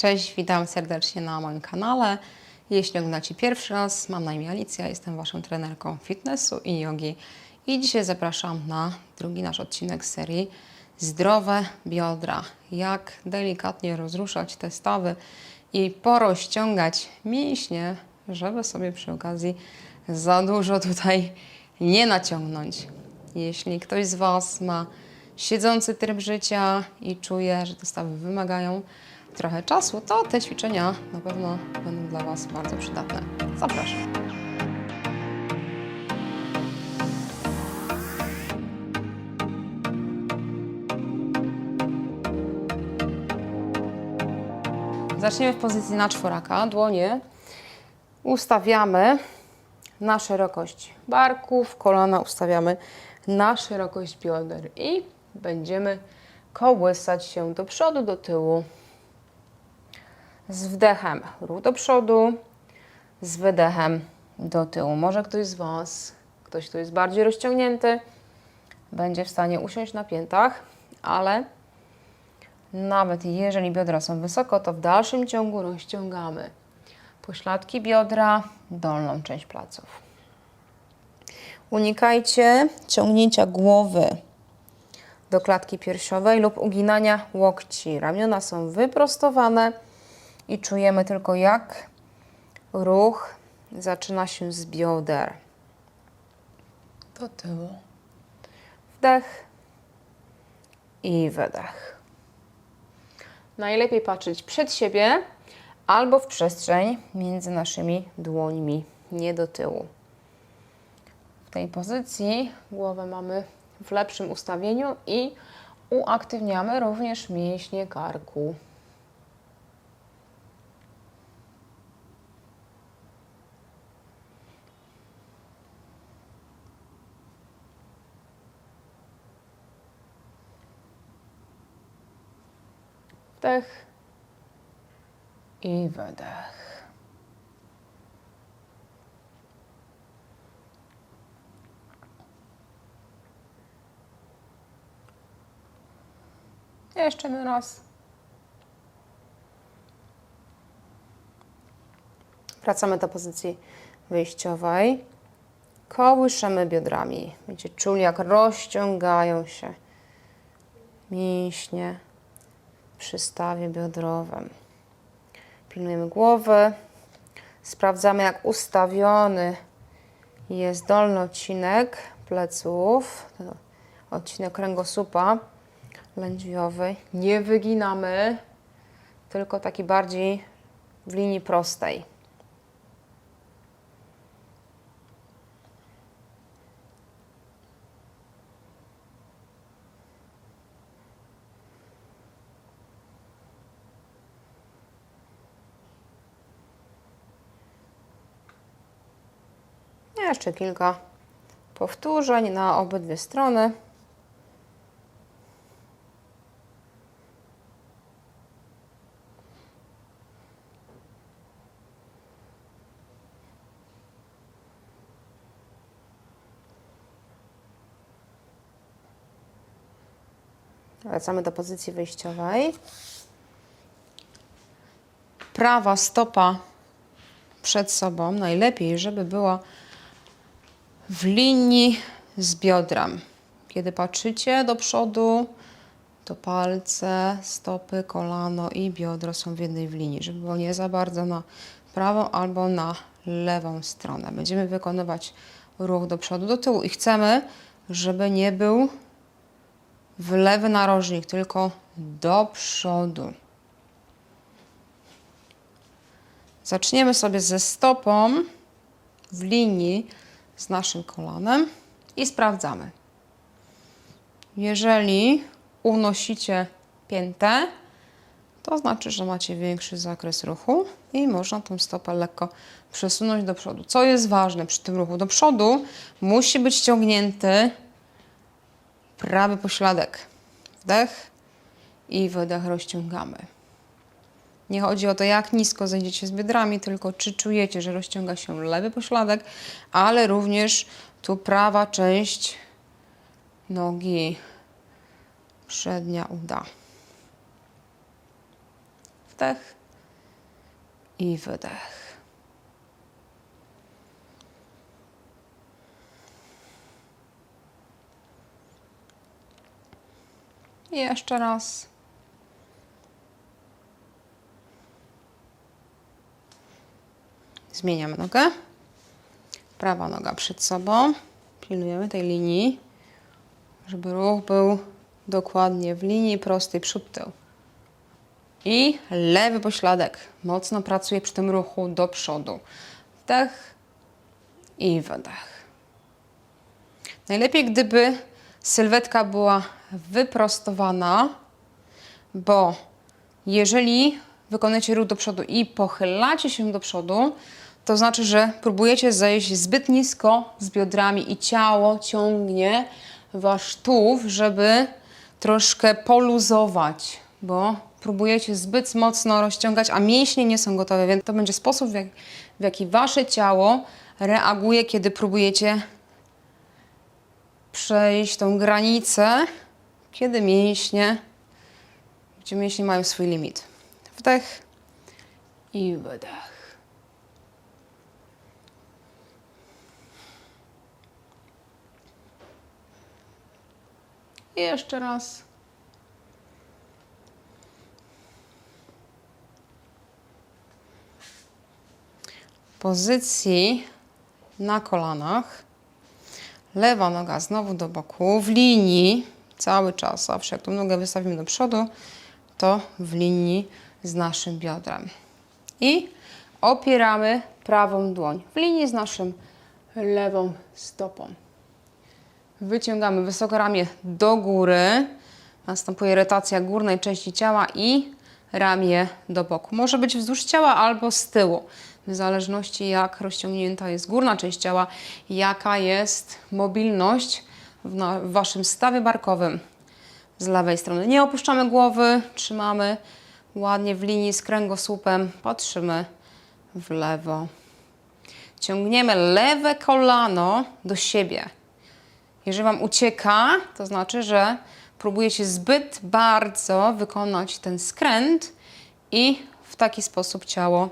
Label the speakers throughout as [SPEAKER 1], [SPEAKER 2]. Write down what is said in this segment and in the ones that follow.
[SPEAKER 1] Cześć, witam serdecznie na moim kanale. Jeśli oglądacie pierwszy raz, mam na imię Alicja, jestem Waszą trenerką fitnessu i jogi. I dzisiaj zapraszam na drugi nasz odcinek serii Zdrowe biodra. Jak delikatnie rozruszać te stawy i porozciągać mięśnie, żeby sobie przy okazji za dużo tutaj nie naciągnąć. Jeśli ktoś z Was ma siedzący tryb życia i czuje, że te stawy wymagają trochę czasu, to te ćwiczenia na pewno będą dla Was bardzo przydatne. Zapraszam. Zaczniemy w pozycji na czworaka. Dłonie ustawiamy na szerokość barków, kolana ustawiamy na szerokość bioder i będziemy kołysać się do przodu, do tyłu. Z wdechem ruch do przodu, z wydechem do tyłu. Może ktoś z Was, ktoś, kto jest bardziej rozciągnięty, będzie w stanie usiąść na piętach, ale nawet jeżeli biodra są wysoko, to w dalszym ciągu rozciągamy pośladki biodra, dolną część pleców. Unikajcie ciągnięcia głowy do klatki piersiowej lub uginania łokci. Ramiona są wyprostowane i czujemy tylko jak ruch zaczyna się z bioder. Do tyłu. Wdech i wydech. Najlepiej patrzeć przed siebie albo w przestrzeń między naszymi dłońmi, nie do tyłu. W tej pozycji głowę mamy w lepszym ustawieniu i uaktywniamy również mięśnie karku. Wdech i wydech. Jeszcze jeden raz. Wracamy do pozycji wyjściowej. Kołyszemy biodrami. Będziecie czuli, jak rozciągają się mięśnie przy stawie biodrowym. Pilnujemy głowy. Sprawdzamy, jak ustawiony jest dolny odcinek pleców, odcinek kręgosłupa lędźwiowy. Nie wyginamy, tylko taki bardziej w linii prostej. Jeszcze kilka powtórzeń na obydwie strony. Wracamy do pozycji wyjściowej. Prawa stopa przed sobą. Najlepiej, żeby była w linii z biodrem. Kiedy patrzycie do przodu, to palce, stopy, kolano i biodro są w jednej w linii, żeby było nie za bardzo na prawą albo na lewą stronę. Będziemy wykonywać ruch do przodu, do tyłu i chcemy, żeby nie był w lewy narożnik, tylko do przodu. Zaczniemy sobie ze stopą w linii z naszym kolanem i sprawdzamy. Jeżeli unosicie piętę, to znaczy, że macie większy zakres ruchu i można tą stopę lekko przesunąć do przodu. Co jest ważne przy tym ruchu do przodu, musi być ściągnięty prawy pośladek. Wdech i wydech rozciągamy. Nie chodzi o to, jak nisko zejdziecie z biodrami, tylko czy czujecie, że rozciąga się lewy pośladek, ale również tu prawa część nogi, przednia uda. Wdech I wydech. I jeszcze raz. Zmieniamy nogę. Prawa noga przed sobą. Pilnujemy tej linii, żeby ruch był dokładnie w linii prostej przód tył. I lewy pośladek mocno pracuje przy tym ruchu do przodu. Wdech i wydech. Najlepiej, gdyby sylwetka była wyprostowana, bo jeżeli wykonujecie ruch do przodu i pochylacie się do przodu, to znaczy, że próbujecie zejść zbyt nisko z biodrami i ciało ciągnie wasz tułów, żeby troszkę poluzować, bo próbujecie zbyt mocno rozciągać, a mięśnie nie są gotowe, więc to będzie sposób, w, jak, w jaki wasze ciało reaguje, kiedy próbujecie przejść tą granicę, kiedy mięśnie, gdzie mięśnie mają swój limit. Wdech i wydech. I jeszcze raz. Pozycji na kolanach. Lewa noga znowu do boku, w linii cały czas. Zawsze jak tą nogę wystawimy do przodu, to w linii z naszym biodrem. I opieramy prawą dłoń w linii z naszym lewą stopą. Wyciągamy wysoko ramię do góry. Następuje rotacja górnej części ciała i ramię do boku. Może być wzdłuż ciała albo z tyłu, w zależności jak rozciągnięta jest górna część ciała, jaka jest mobilność w, na, w Waszym stawie barkowym z lewej strony. Nie opuszczamy głowy, trzymamy ładnie w linii z kręgosłupem, patrzymy w lewo. Ciągniemy lewe kolano do siebie. Jeżeli Wam ucieka, to znaczy, że próbujecie zbyt bardzo wykonać ten skręt i w taki sposób ciało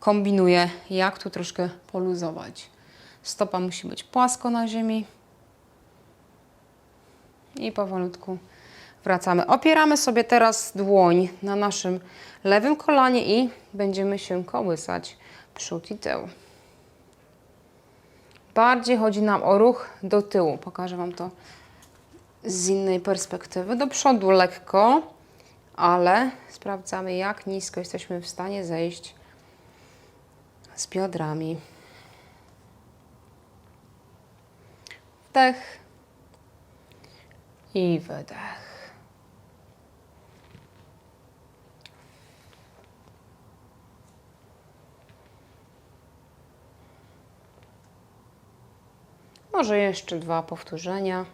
[SPEAKER 1] kombinuje, jak tu troszkę poluzować. Stopa musi być płasko na ziemi. I powolutku wracamy. Opieramy sobie teraz dłoń na naszym lewym kolanie i będziemy się kołysać przód i tył. Bardziej chodzi nam o ruch do tyłu. Pokażę Wam to z innej perspektywy. Do przodu lekko, ale sprawdzamy, jak nisko jesteśmy w stanie zejść z biodrami. Wdech i wydech. Może jeszcze dwa powtórzenia.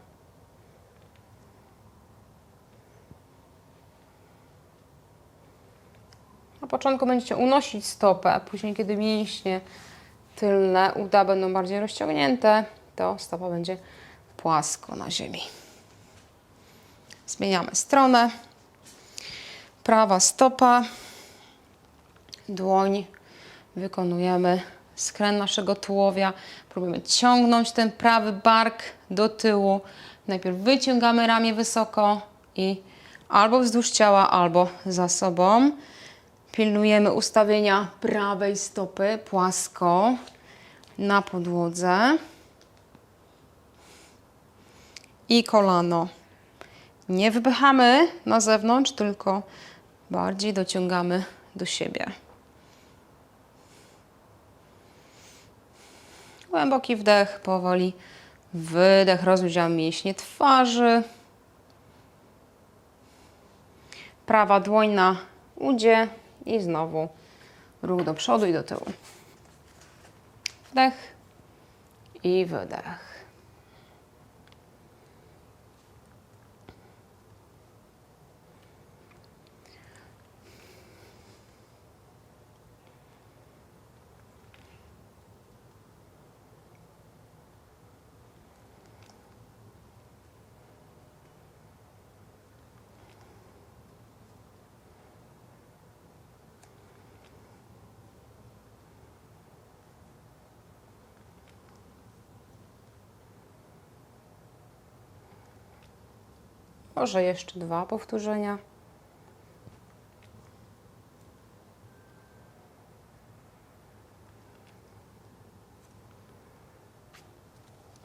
[SPEAKER 1] Na początku będziecie unosić stopę, później, kiedy mięśnie tylne uda będą bardziej rozciągnięte, to stopa będzie płasko na ziemi. Zmieniamy stronę. Prawa stopa, dłoń wykonujemy skręt naszego tułowia. Próbujemy ciągnąć ten prawy bark do tyłu. Najpierw wyciągamy ramię wysoko i albo wzdłuż ciała, albo za sobą. Pilnujemy ustawienia prawej stopy płasko na podłodze. I kolano. Nie wypychamy na zewnątrz, tylko bardziej dociągamy do siebie. Głęboki wdech, powoli wydech, rozluźniamy mięśnie twarzy. Prawa dłoń na udzie i znowu ruch do przodu i do tyłu. Wdech i wydech. Może jeszcze dwa powtórzenia.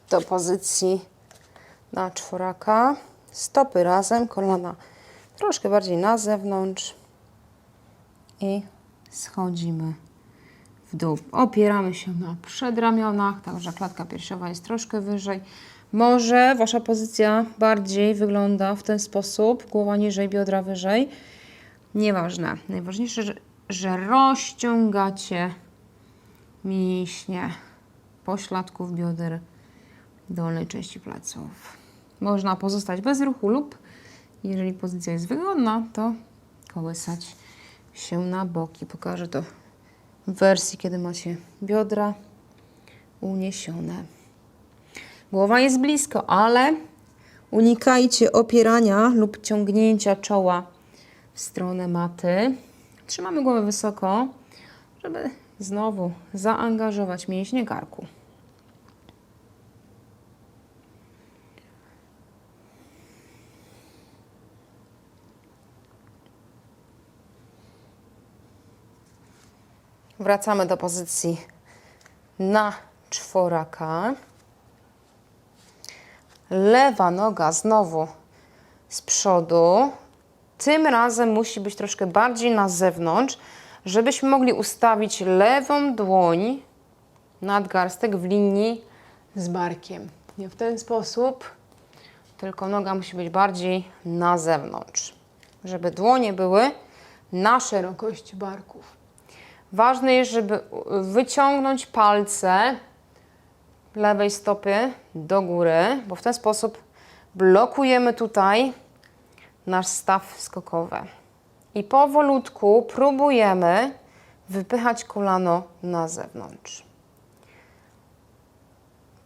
[SPEAKER 1] Do pozycji na czworaka. Stopy razem, kolana troszkę bardziej na zewnątrz i schodzimy w dół. Opieramy się na przedramionach, także klatka piersiowa jest troszkę wyżej. Może Wasza pozycja bardziej wygląda w ten sposób, głowa niżej, biodra wyżej. Nieważne. Najważniejsze, że, że rozciągacie mięśnie pośladków bioder dolnej części pleców. Można pozostać bez ruchu lub jeżeli pozycja jest wygodna, to kołysać się na boki. Pokażę to w wersji, kiedy macie biodra uniesione. Głowa jest blisko, ale unikajcie opierania lub ciągnięcia czoła w stronę maty. Trzymamy głowę wysoko, żeby znowu zaangażować mięśnie karku. Wracamy do pozycji na czworaka. Lewa noga znowu z przodu. Tym razem musi być troszkę bardziej na zewnątrz, żebyśmy mogli ustawić lewą dłoń nadgarstek w linii z barkiem. Nie w ten sposób, tylko noga musi być bardziej na zewnątrz, żeby dłonie były na szerokość barków. Ważne jest, żeby wyciągnąć palce lewej stopy do góry, bo w ten sposób blokujemy tutaj nasz staw skokowy. I powolutku próbujemy wypychać kolano na zewnątrz.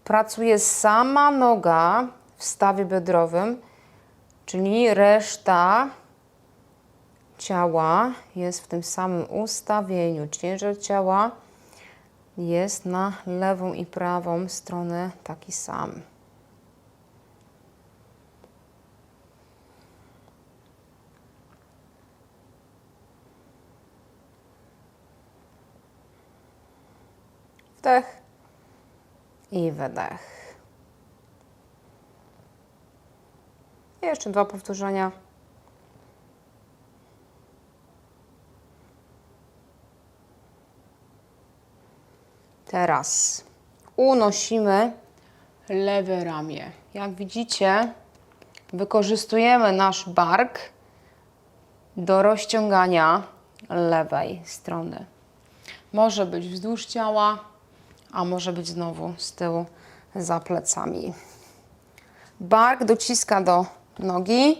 [SPEAKER 1] Pracuje sama noga w stawie biodrowym, czyli reszta ciała jest w tym samym ustawieniu. Ciężar ciała jest na lewą i prawą stronę taki sam. Wdech i wydech. I jeszcze dwa powtórzenia. Teraz unosimy lewe ramię. Jak widzicie, wykorzystujemy nasz bark do rozciągania lewej strony. Może być wzdłuż ciała, a może być znowu z tyłu za plecami. Bark dociska do nogi,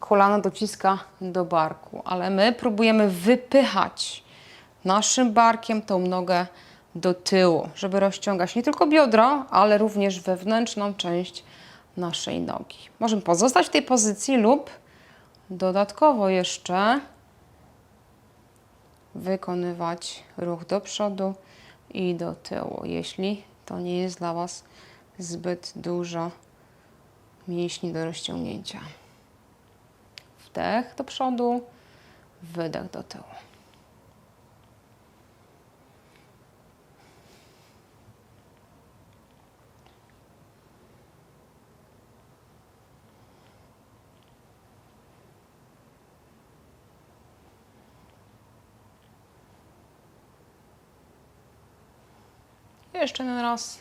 [SPEAKER 1] kolano dociska do barku, ale my próbujemy wypychać naszym barkiem tą nogę do tyłu, żeby rozciągać nie tylko biodro, ale również wewnętrzną część naszej nogi. Możemy pozostać w tej pozycji lub dodatkowo jeszcze wykonywać ruch do przodu i do tyłu, jeśli to nie jest dla Was zbyt dużo mięśni do rozciągnięcia. Wdech do przodu, wydech do tyłu. Jeden raz.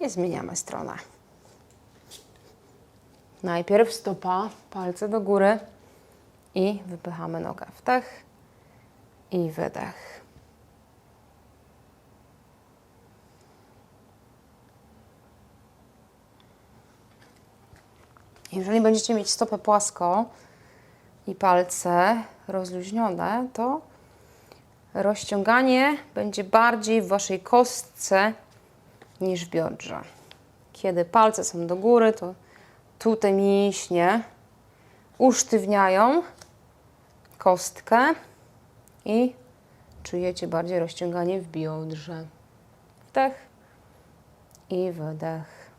[SPEAKER 1] I zmieniamy stronę. Najpierw stopa, palce do góry i wypychamy nogę. Wdech i wydech. Jeżeli będziecie mieć stopę płasko, i palce rozluźnione, to rozciąganie będzie bardziej w Waszej kostce niż w biodrze. Kiedy palce są do góry, to tutaj mięśnie usztywniają kostkę i czujecie bardziej rozciąganie w biodrze. Wdech i wydech.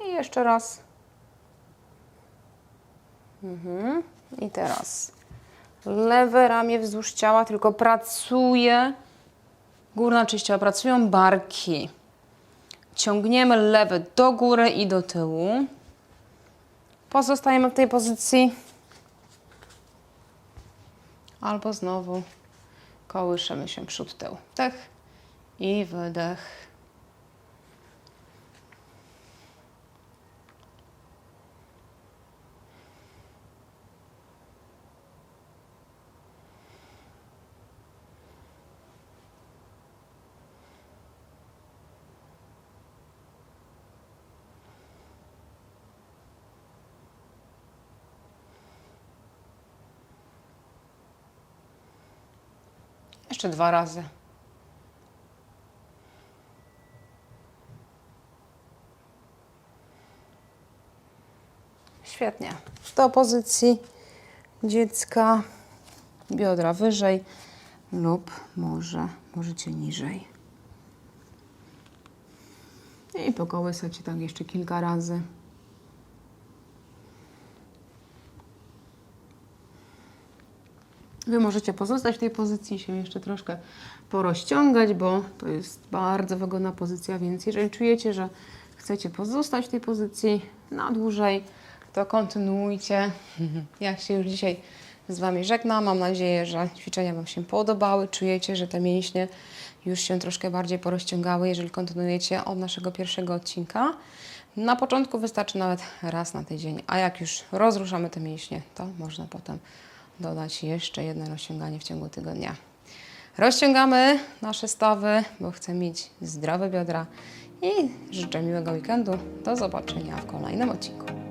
[SPEAKER 1] I jeszcze raz. Mhm. I teraz lewe ramię wzdłuż ciała, tylko pracuje górna część ciała, pracują barki. Ciągniemy lewe do góry i do tyłu. Pozostajemy w tej pozycji. Albo znowu kołyszymy się przód, tył. Wdech i wydech. Jeszcze dwa razy. Świetnie. Do pozycji dziecka, biodra wyżej lub może możecie niżej. I pokołysać tak jeszcze kilka razy. Wy możecie pozostać w tej pozycji, się jeszcze troszkę porozciągać, bo to jest bardzo wygodna pozycja, więc jeżeli czujecie, że chcecie pozostać w tej pozycji na dłużej, to kontynuujcie. Ja się już dzisiaj z Wami żegnam. Mam nadzieję, że ćwiczenia Wam się podobały. Czujecie, że te mięśnie już się troszkę bardziej porozciągały, jeżeli kontynuujecie od naszego pierwszego odcinka. Na początku wystarczy nawet raz na tydzień, a jak już rozruszamy te mięśnie, to można potem dodać jeszcze jedno rozciąganie w ciągu tygodnia. Rozciągamy nasze stawy, bo chcę mieć zdrowe biodra i życzę miłego weekendu. Do zobaczenia w kolejnym odcinku.